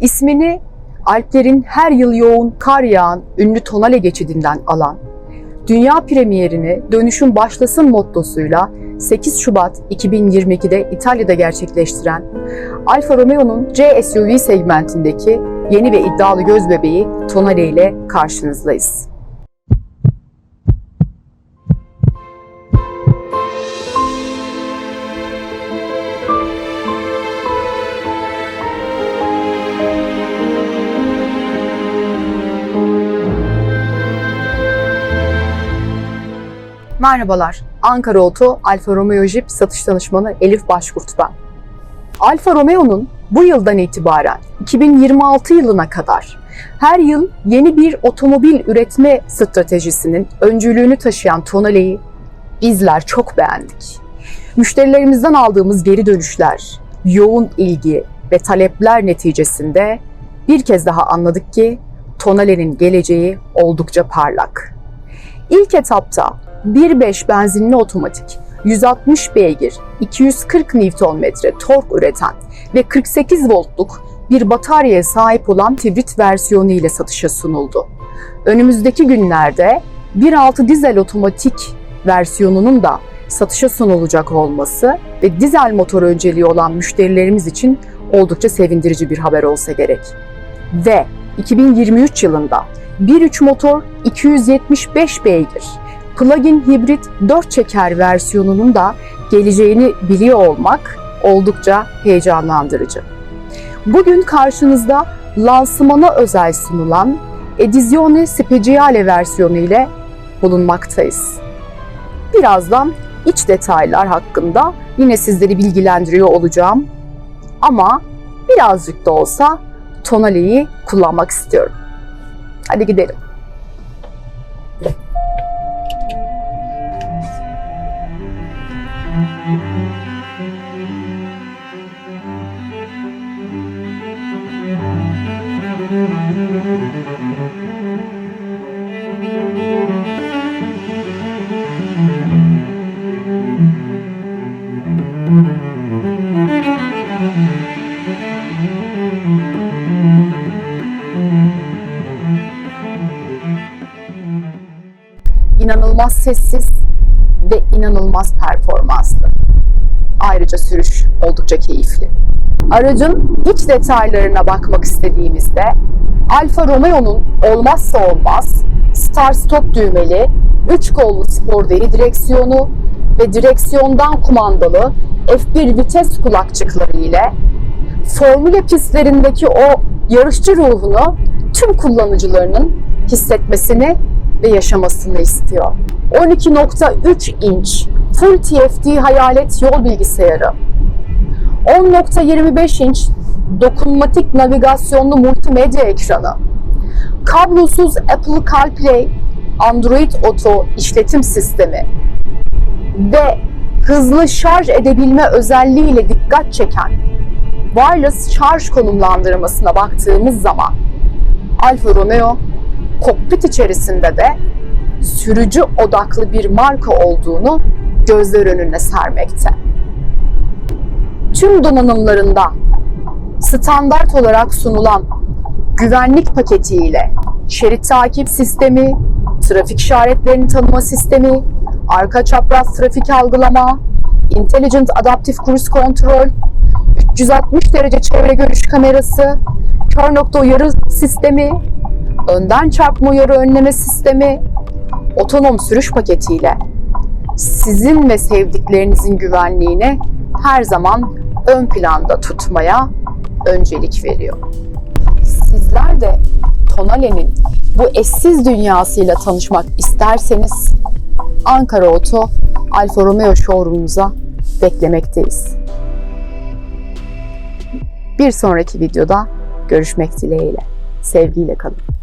İsmini Alplerin her yıl yoğun kar yağan ünlü Tonale geçidinden alan, dünya premierini dönüşüm başlasın mottosuyla 8 Şubat 2022'de İtalya'da gerçekleştiren Alfa Romeo'nun C SUV segmentindeki yeni ve iddialı göz bebeği Tonale ile karşınızdayız. Merhabalar, Ankara Oto Alfa Romeo Jeep satış danışmanı Elif Başkurt ben. Alfa Romeo'nun bu yıldan itibaren 2026 yılına kadar her yıl yeni bir otomobil üretme stratejisinin öncülüğünü taşıyan Tonale'yi bizler çok beğendik. Müşterilerimizden aldığımız geri dönüşler, yoğun ilgi ve talepler neticesinde bir kez daha anladık ki Tonale'nin geleceği oldukça parlak. İlk etapta 1.5 benzinli otomatik, 160 beygir, 240 Nm tork üreten ve 48 voltluk bir bataryaya sahip olan hibrit versiyonu ile satışa sunuldu. Önümüzdeki günlerde 1.6 dizel otomatik versiyonunun da satışa sunulacak olması ve dizel motor önceliği olan müşterilerimiz için oldukça sevindirici bir haber olsa gerek. Ve 2023 yılında 1.3 motor 275 beygir, plug-in hibrit 4 çeker versiyonunun da geleceğini biliyor olmak oldukça heyecanlandırıcı. Bugün karşınızda lansmana özel sunulan Edizione Speciale versiyonu ile bulunmaktayız. Birazdan iç detaylar hakkında yine sizleri bilgilendiriyor olacağım. Ama birazcık da olsa Tonale'yi kullanmak istiyorum. Hadi gidelim. İnanılmaz sessiz ve inanılmaz performanslı. Ayrıca sürüş oldukça keyifli. Aracın iç detaylarına bakmak istediğimizde Alfa Romeo'nun olmazsa olmaz start stop düğmeli 3 kollu spor deri direksiyonu ve direksiyondan kumandalı F1 vites kulakçıkları ile Formula pistlerindeki o yarışçı ruhunu tüm kullanıcılarının hissetmesini ve yaşamasını istiyor. 12.3 inç Full TFT hayalet yol bilgisayarı, 10.25 inç dokunmatik navigasyonlu multimedya ekranı, kablosuz Apple CarPlay, Android Auto işletim sistemi. Ve hızlı şarj edebilme özelliğiyle dikkat çeken wireless şarj konumlandırmasına baktığımız zaman Alfa Romeo kokpit içerisinde de sürücü odaklı bir marka olduğunu gözler önüne sermekte. Tüm donanımlarında standart olarak sunulan güvenlik paketiyle şerit takip sistemi, trafik işaretlerini tanıma sistemi, arka çapraz trafik algılama, Intelligent Adaptive Cruise Control, 360 derece çevre görüş kamerası, kör nokta uyarı sistemi, önden çarpma uyarı önleme sistemi, otonom sürüş paketiyle sizin ve sevdiklerinizin güvenliğini her zaman ön planda tutmaya öncelik veriyor. Sizler de Tonale'nin bu eşsiz dünyasıyla tanışmak isterseniz Ankara Oto Alfa Romeo showroom'umuza beklemekteyiz. Bir sonraki videoda görüşmek dileğiyle. Sevgiyle kalın.